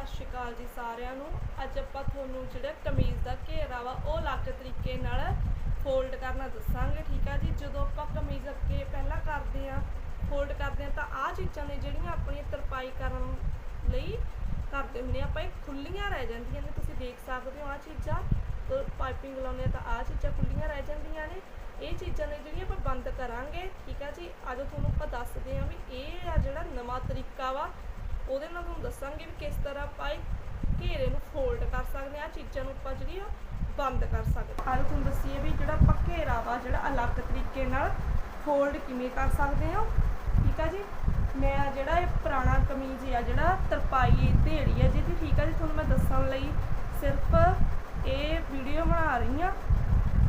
ਸਤਿ ਸ਼੍ਰੀ ਅਕਾਲ ਜੀ ਸਾਰਿਆਂ ਨੂੰ। ਅੱਜ ਆਪਾਂ ਤੁਹਾਨੂੰ ਜਿਹੜਾ ਕਮੀਜ਼ ਦਾ ਘੇਰਾ ਵਾ, ਉਹ ਅਲੱਗ ਤਰੀਕੇ ਨਾਲ ਫੋਲਡ ਕਰਨਾ ਦੱਸਾਂਗੇ, ਠੀਕ ਆ ਜੀ? ਜਦੋਂ ਆਪਾਂ ਕਮੀਜ਼ ਅੱਗੇ ਪਹਿਲਾਂ ਕਰਦੇ ਆ ਫੋਲਡ ਕਰਦੇ ਆ ਤਾਂ ਆਹ ਚੀਜ਼ਾਂ ਨੇ ਜਿਹੜੀਆਂ ਆਪਣੀ ਤਰਪਾਈ ਕਰਨ ਲਈ ਕਰਦੇ ਹੁੰਦੇ ਆ ਆਪਾਂ ਇਹ ਖੁੱਲੀਆਂ ਰਹਿ ਜਾਂਦੀਆਂ ਨੇ, ਤੁਸੀਂ ਦੇਖ ਸਕਦੇ ਹੋ ਆਹ ਚੀਜ਼ਾਂ। ਪਾਈਪਿੰਗ ਲਾਉਂਦੇ ਆ ਤਾਂ ਆਹ ਚੀਜ਼ਾਂ ਖੁੱਲੀਆਂ ਰਹਿ ਜਾਂਦੀਆਂ ਨੇ। ਇਹ ਚੀਜ਼ਾਂ ਨੇ ਜਿਹੜੀਆਂ ਆਪਾਂ ਬੰਦ ਕਰਾਂਗੇ, ਠੀਕ ਆ ਜੀ? ਅੱਜ ਤੁਹਾਨੂੰ ਆਪਾਂ ਦੱਸਦੇ ਆ ਵੀ ਇਹ ਆ ਜਿਹੜਾ ਨਵਾਂ ਤਰੀਕਾ ਵਾ ਉਹਦੇ ਨਾਲ ਤੁਹਾਨੂੰ ਦੱਸਾਂਗੇ ਵੀ ਕਿਸ ਤਰ੍ਹਾਂ ਆਪਾਂ ਇਹ ਘੇਰੇ ਨੂੰ ਫੋਲਡ ਕਰ ਸਕਦੇ ਆ ਚੀਜ਼ਾਂ ਨੂੰ ਆਪਾਂ ਜਿਹੜੀ ਆ ਬੰਦ ਕਰ ਸਕਦੇ ਹਾਂ। ਅੱਜ ਤੁਹਾਨੂੰ ਦੱਸੀਏ ਵੀ ਜਿਹੜਾ ਆਪਾਂ ਘੇਰਾ ਵਾ, ਜਿਹੜਾ ਅਲੱਗ ਤਰੀਕੇ ਨਾਲ ਫੋਲਡ ਕਿਵੇਂ ਕਰ ਸਕਦੇ ਹਾਂ। ਠੀਕ ਆ ਜੀ? ਮੈਂ ਜਿਹੜਾ ਇਹ ਪੁਰਾਣਾ ਕਮੀਜ਼ ਆ, ਜਿਹੜਾ ਤਰਪਾਈ ਢੇੜੀ ਆ ਜਿਹਦੀ, ਠੀਕ ਆ ਜੀ? ਤੁਹਾਨੂੰ ਮੈਂ ਦੱਸਣ ਲਈ ਸਿਰਫ ਇਹ ਵੀਡੀਓ ਬਣਾ ਰਹੀ ਆ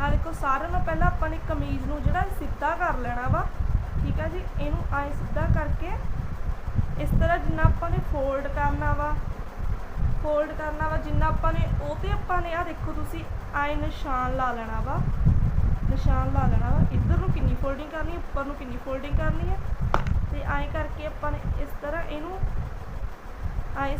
ਆ ਦੇਖੋ, ਸਾਰਿਆਂ ਨਾਲੋਂ ਪਹਿਲਾਂ ਆਪਾਂ ਨੇ ਕਮੀਜ਼ ਨੂੰ ਜਿਹੜਾ ਸਿੱਧਾ ਕਰ ਲੈਣਾ ਵਾ। ਠੀਕ ਆ ਜੀ? ਇਹਨੂੰ ਐ ਸਿੱਧਾ ਕਰਕੇ ਇਸ ਤਰ੍ਹਾਂ ਜਿੰਨਾ ਆਪਾਂ ਨੇ ਫੋਲਡ ਕਰਨਾ ਵਾ ਫੋਲਡ ਕਰਨਾ ਵਾ, ਜਿੰਨਾ ਆਪਾਂ ਨੇ ਉਹ ਤੇ ਆਪਾਂ ਨੇ ਆ ਦੇਖੋ ਤੁਸੀਂ ਆਏ ਨਿਸ਼ਾਨ ਲਾ ਲੈਣਾ ਵਾ। ਨਿਸ਼ਾਨ ਲਾ ਲੈਣਾ ਵਾ। ਇੱਧਰ ਨੂੰ ਕਿੰਨੀ ਫੋਲਡਿੰਗ ਕਰਨੀ ਹੈ ਉੱਪਰ ਨੂੰ ਕਿੰਨੀ ਫੋਲਡਿੰਗ ਕਰਨੀ ਹੈ ਤੇ ਐਂ ਕਰਕੇ ਆਪਾਂ ਨੇ ਇਸ ਤਰ੍ਹਾਂ ਇਹਨੂੰ ਐਂ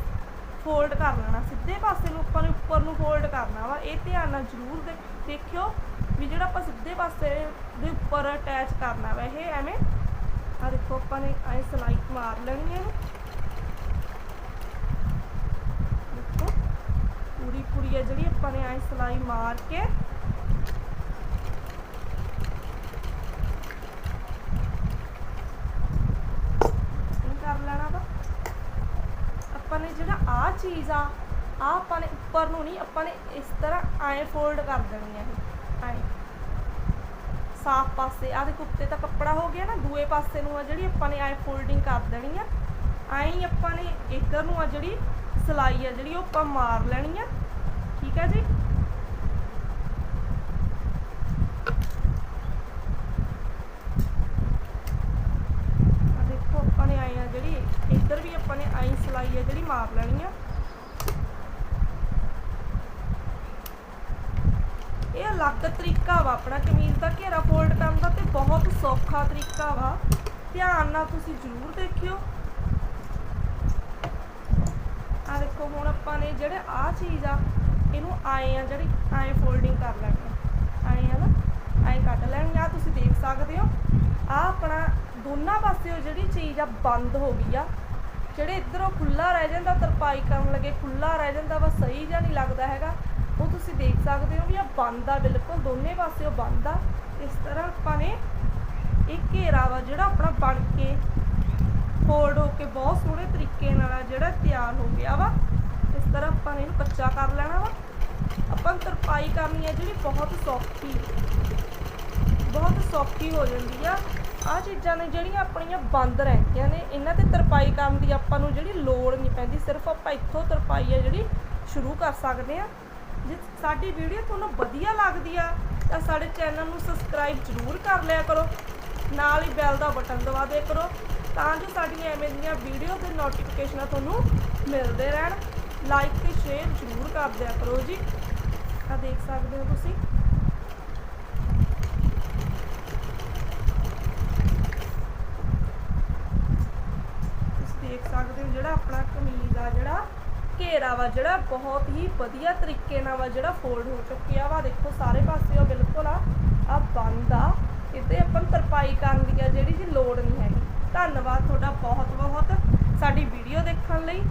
ਫੋਲਡ ਕਰ ਲੈਣਾ। ਸਿੱਧੇ ਪਾਸੇ ਨੂੰ ਆਪਾਂ ਨੇ ਉੱਪਰ ਨੂੰ ਫੋਲਡ ਕਰਨਾ ਵਾ। ਇਹ ਧਿਆਨ ਨਾਲ ਜ਼ਰੂਰ ਦੇ- ਦੇਖਿਓ ਵੀ ਜਿਹੜਾ ਆਪਾਂ ਸਿੱਧੇ ਪਾਸੇ ਦੇ ਉੱਪਰ ਅਟੈਚ ਕਰਨਾ ਵਾ, ਇਹ ਐਵੇਂ ਆ ਦੇਖੋ ਆਪਾਂ ਨੇ ਐ ਸਲਾਈ ਮਾਰ ਲੈਣੀ ਹੈ। ਇਹਨੂੰ ਦੇਖੋ, ਪੂਰੀ ਪੂਰੀ ਹੈ ਜਿਹੜੀ, ਆਪਾਂ ਨੇ ਐ ਸਲਾਈ ਮਾਰ ਕੇ ਕਰ ਲੈਣਾ ਆਪਾਂ ਨੇ ਜਿਹੜਾ ਆ ਚੀਜ਼ ਆ ਆ ਆਪਾਂ ਨੇ ਉੱਪਰ ਨੂੰ ਨਹੀਂ, ਆਪਾਂ ਨੇ ਇਸ ਤਰ੍ਹਾਂ ਐਂ ਫੋਲਡ ਕਰ ਦੇਣੀ ਹੈ। ਐਂ ਸਾਫ਼ ਪਾਸੇ ਆ ਦੇਖੋ ਉੱਤੇ ਤਾਂ ਕੱਪੜਾ ਹੋ ਗਿਆ ਨਾ, ਦੂਏ ਪਾਸੇ ਨੂੰ ਆ ਜਿਹੜੀ ਆਪਾਂ ਨੇ ਐ ਫੋਲਡਿੰਗ ਕਰ ਦੇਣੀ ਆ। ਐਂ ਹੀ ਆਪਾਂ ਨੇ ਇੱਧਰ ਨੂੰ ਆ ਜਿਹੜੀ ਸਲਾਈ ਆ, ਜਿਹੜੀ ਉਹ ਆਪਾਂ ਮਾਰ ਲੈਣੀ ਆ। ਠੀਕ ਆ ਜੀ? ਦੇਖੋ ਆਪਾਂ ਨੇ ਆਏ ਆ ਜਿਹੜੀ, ਇੱਧਰ ਵੀ ਆਪਾਂ ਨੇ ਆਈ ਸਲਾਈ ਆ ਜਿਹੜੀ ਮਾਰ ਲੈਣੀ ਆ। ਅਲੱਗ ਤਰੀਕਾ ਵਾ, ਆਪਣਾ ਕਮੀਜ਼ ਦਾ ਘੇਰਾ ਫੋਲਡ ਕਰਨ ਦਾ ਤੇ ਬਹੁਤ ਸੌਖਾ ਤਰੀਕਾ ਵਾ। ਧਿਆਨ ਨਾਲ ਤੁਸੀਂ ਜ਼ਰੂਰ ਦੇਖਿਓ। ਆ ਦੇਖੋ, ਹੁਣ ਆਪਾਂ ਨੇ ਜਿਹੜੇ ਆ ਚੀਜ਼ ਆ, ਇਹਨੂੰ ਆਏ ਆ, ਜਿਹੜੀ ਆਏ ਫੋਲਡਿੰਗ ਕਰ ਲੈਣੀ ਆਏ ਆ ਨਾ, ਆਏ ਕੱਢ ਲੈਣੀ ਆ, ਤੁਸੀਂ ਦੇਖ ਸਕਦੇ ਹੋ। ਆ ਆਪਣਾ ਦੋਨਾਂ ਪਾਸਿਓ ਜਿਹੜੀ ਚੀਜ਼ ਆ, ਬੰਦ ਹੋ ਗਈ ਆ। ਜਿਹੜੇ ਇੱਧਰੋਂ ਖੁੱਲਾ ਰਹਿ ਜਾਂਦਾ, ਤਰਪਾਈ ਕਰਨ ਲੱਗੇ ਖੁੱਲਾ ਰਹਿ ਜਾਂਦਾ ਵਾ, ਸਹੀ ਜਿਹਾ ਨਹੀਂ ਲੱਗਦਾ ਹੈਗਾ। ਉਹ ਤੁਸੀਂ ਦੇਖ ਸਕਦੇ ਹੋ ਵੀ ਆ ਬੰਦ ਆ ਬਿਲਕੁਲ, ਦੋਨੇ ਪਾਸਿਓਂ ਬੰਦ ਆ। ਇਸ ਤਰ੍ਹਾਂ ਆਪਾਂ ਨੇ ਇਹ ਘੇਰਾ ਵਾ ਜਿਹੜਾ ਆਪਣਾ ਬਣ ਕੇ ਫੋਲਡ ਹੋ ਕੇ ਬਹੁਤ ਸੋਹਣੇ ਤਰੀਕੇ ਨਾਲ ਜਿਹੜਾ ਤਿਆਰ ਹੋ ਗਿਆ ਵਾ। ਇਸ ਤਰ੍ਹਾਂ ਆਪਾਂ ਨੇ ਇਹਨੂੰ ਕੱਚਾ ਕਰ ਲੈਣਾ ਵਾ। ਆਪਾਂ ਤਰਪਾਈ ਕਰਨੀ ਹੈ ਜਿਹੜੀ ਬਹੁਤ ਸੌਖੀ ਬਹੁਤ ਸੌਖੀ ਹੋ ਜਾਂਦੀ ਆ। ਆ ਚੀਜ਼ਾਂ ਨੇ ਜਿਹੜੀਆਂ ਆਪਣੀਆਂ ਬੰਦ ਰਹਿੰਦੀਆਂ ਨੇ। ਇਹਨਾਂ ਤੇ ਤਰਪਾਈ ਕਰਨ ਦੀ ਆਪਾਂ ਨੂੰ ਜਿਹੜੀ ਲੋੜ ਨਹੀਂ ਪੈਂਦੀ। ਸਿਰਫ ਆਪਾਂ ਇੱਥੋਂ ਤਰਪਾਈ ਆ ਜਿਹੜੀ ਸ਼ੁਰੂ ਕਰ ਸਕਦੇ ਆ। ਜੇ ਸਾਡੀ ਵੀਡੀਓ ਤੁਹਾਨੂੰ ਵਧੀਆ ਲੱਗਦੀ ਆ, ਤਾਂ ਸਾਡੇ ਚੈਨਲ ਨੂੰ ਸਬਸਕ੍ਰਾਈਬ ਜ਼ਰੂਰ ਕਰ ਲਿਆ ਕਰੋ। ਨਾਲ ਹੀ ਬੈਲ ਦਾ ਬਟਨ ਦਬਾ ਦਿਆ ਕਰੋ, ਤਾਂ ਜੋ ਸਾਡੀਆਂ ਐਵੇਂ ਦੀਆਂ ਵੀਡੀਓ ਦੇ ਨੋਟੀਫਿਕੇਸ਼ਨਾਂ ਤੁਹਾਨੂੰ ਮਿਲਦੇ ਰਹਿਣ। ਲਾਈਕ ਤੇ ਸ਼ੇਅਰ ਜ਼ਰੂਰ ਕਰ ਦਿਆ ਕਰੋ ਜੀ। ਆ ਦੇਖ ਸਕਦੇ ਹੋ ਤੁਸੀਂ ਤੁਸੀਂ ਦੇਖ ਸਕਦੇ ਹੋ ਜਿਹੜਾ ਆਪਣਾ ਕਮੀਜ਼ ਆ ਜਿਹੜਾ ਘੇਰਾ ਵਾ ਜਿਹੜਾ ਬਹੁਤ ਹੀ ਵਧੀਆ ਤਰੀਕੇ ਨਾਲ ਵਾ ਜਿਹੜਾ ਫੋਲਡ ਹੋ ਚੁੱਕਿਆ ਵਾ। ਦੇਖੋ ਸਾਰੇ ਪਾਸੇ ਉਹ ਬਿਲਕੁਲ ਆ। ਆ ਬੰਦ ਆ। ਇੱਥੇ ਆਪਾਂ ਨੂੰ ਤਰਪਾਈ ਕਰਨ ਦੀ ਆ ਜਿਹੜੀ ਜੀ ਲੋੜ ਨਹੀਂ ਹੈਗੀ। ਧੰਨਵਾਦ ਤੁਹਾਡਾ ਬਹੁਤ ਬਹੁਤ ਸਾਡੀ ਵੀਡੀਓ ਦੇਖਣ ਲਈ।